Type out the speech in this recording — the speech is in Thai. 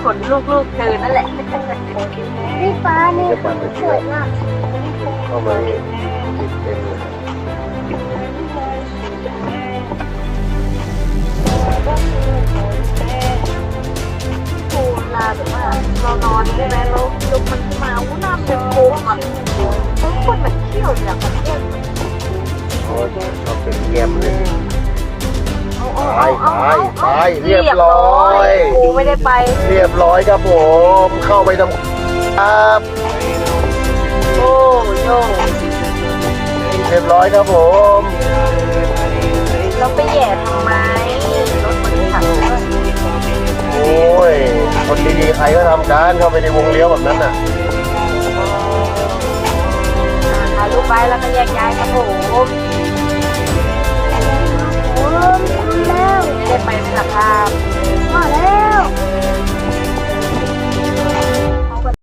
ขนลูกๆเธอนั่นแหละนี่ฟ้านี่สวยมากเข้ามาติดเต็มเลยปูเวลาแบบว่าเรานอนใช่ไหมแล้วลุกมันขึ้นมาอู้น้ำเป็นโค้งอะทุกคนมันเที่ยวอย่างมันเที่ยวโอ้ยเอาเป็นเยี่ยมเลย เอาเอาตายเอาเอาตายเอาตายเรียบร้อย กูไม่ได้ไป เรียบร้อยครับผม เข้าไปทำครับโอ้โยเรียบร้อยครับผมเราไปแย่ทำไมรถมันขับแล้วโอ้ยคนดีๆใครก็ทำการเข้าไปในวงเลี้ยวแบบนั้นน่ะถ่ายรูปไปแล้วก็แยกย้ายครับผม